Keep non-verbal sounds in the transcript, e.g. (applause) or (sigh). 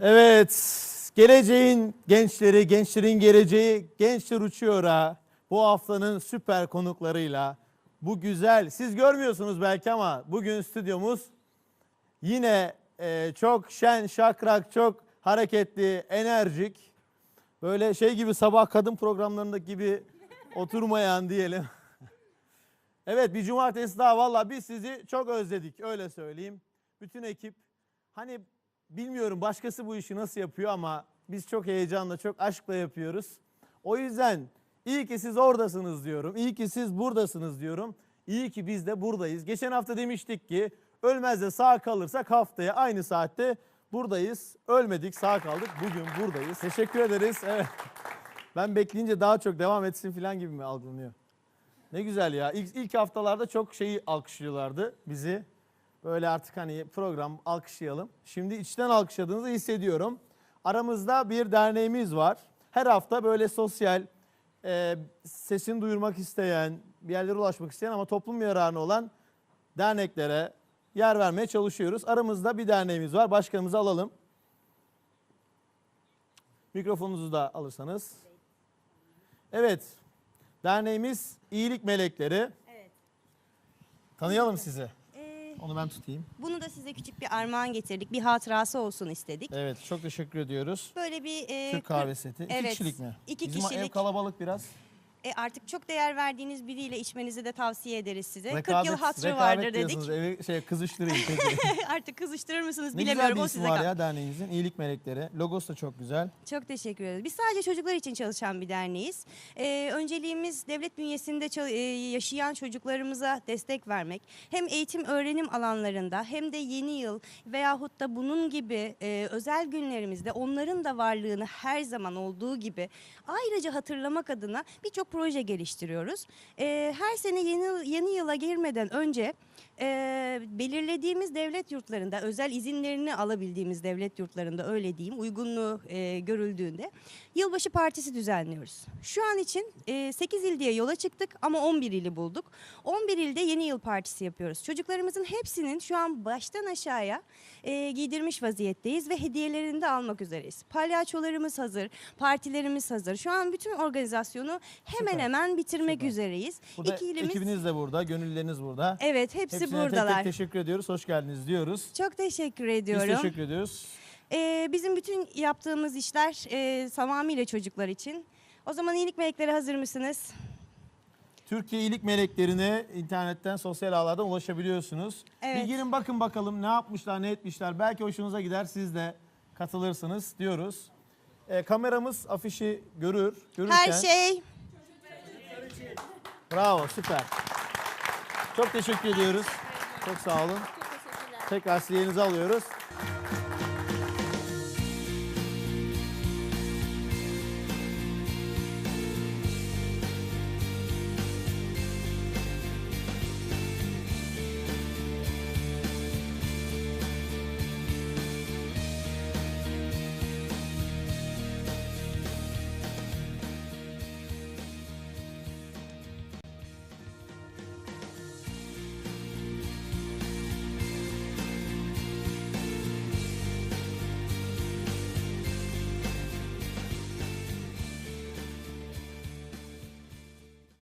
Evet, geleceğin gençleri, gençlerin geleceği, gençler uçuyor ha. Bu haftanın süper konuklarıyla bu güzel, siz görmüyorsunuz belki ama bugün stüdyomuz yine e, çok şen, şakrak, çok hareketli, enerjik. Böyle şey gibi sabah kadın programlarındaki gibi oturmayan diyelim. (laughs) Evet bir cumartesi daha valla biz sizi çok özledik öyle söyleyeyim. Bütün ekip hani bilmiyorum başkası bu işi nasıl yapıyor ama biz çok heyecanla çok aşkla yapıyoruz. O yüzden iyi ki siz oradasınız diyorum. İyi ki siz buradasınız diyorum. İyi ki biz de buradayız. Geçen hafta demiştik ki ölmez de sağ kalırsak haftaya aynı saatte buradayız. Ölmedik sağ kaldık bugün buradayız. Teşekkür ederiz. Evet. Ben bekleyince daha çok devam etsin falan gibi mi algılanıyor? Ne güzel ya. İlk, ilk haftalarda çok şeyi alkışlıyorlardı bizi. Böyle artık hani program alkışlayalım. Şimdi içten alkışladığınızı hissediyorum. Aramızda bir derneğimiz var. Her hafta böyle sosyal, e, sesini duyurmak isteyen, bir yerlere ulaşmak isteyen ama toplum yararına olan derneklere yer vermeye çalışıyoruz. Aramızda bir derneğimiz var. Başkanımızı alalım. Mikrofonunuzu da alırsanız. Evet. Derneğimiz İyilik Melekleri. Evet. Tanıyalım sizi. Onu ben tutayım. bunu da size küçük bir armağan getirdik. Bir hatırası olsun istedik. Evet, çok teşekkür ediyoruz. Böyle bir e, Türk kahve seti. İki evet, kişilik mi? iki Bizim ev kişilik. kalabalık biraz. E, artık çok değer verdiğiniz biriyle içmenizi de tavsiye ederiz size. 40 Rekabet- yıl hatırı rekabet vardır dedik. Evi şey kızıştırayım peki. (laughs) artık kızıştırır mısınız ne bilemiyorum. güzel o bir isim size var ya derneğimizin. İyilik Melekleri. Logosu da çok güzel. Çok teşekkür ederiz. Biz sadece çocuklar için çalışan bir derneğiz. Ee, önceliğimiz devlet bünyesinde e, yaşayan çocuklarımıza destek vermek. Hem eğitim öğrenim alanlarında hem de yeni yıl veyahut da bunun gibi e, özel günlerimizde onların da varlığını her zaman olduğu gibi ayrıca hatırlamak adına birçok proje geliştiriyoruz. Ee, her sene yeni, yeni yıla girmeden önce e, belirlediğimiz devlet yurtlarında özel izinlerini alabildiğimiz devlet yurtlarında öyle diyeyim uygunluğu e, görüldüğünde yılbaşı partisi düzenliyoruz. Şu an için e, 8 il diye yola çıktık ama 11 ili bulduk. 11 ilde yeni yıl partisi yapıyoruz. Çocuklarımızın hepsinin şu an baştan aşağıya e, giydirmiş vaziyetteyiz ve hediyelerini de almak üzereyiz. Palyaçolarımız hazır, partilerimiz hazır. Şu an bütün organizasyonu hemen Süper, hemen bitirmek süper. üzereyiz. Burada İki ilimiz ekibiniz de burada, gönülleriniz burada. Evet hepsi Hepsine tek buradalar. tek teşekkür ediyoruz. Hoş geldiniz diyoruz. Çok teşekkür Biz ediyorum. teşekkür ediyoruz. Ee, bizim bütün yaptığımız işler e, tamamıyla çocuklar için. O zaman iyilik melekleri hazır mısınız? Türkiye İyilik Meleklerine internetten, sosyal ağlardan ulaşabiliyorsunuz. Evet. Bir girin bakın bakalım ne yapmışlar, ne etmişler. Belki hoşunuza gider, siz de katılırsınız diyoruz. Ee, kameramız afişi görür. Görürken... Her şey Bravo, süper. Çok teşekkür ediyoruz. Çok sağ olun. Tekrar sizi yerinize alıyoruz.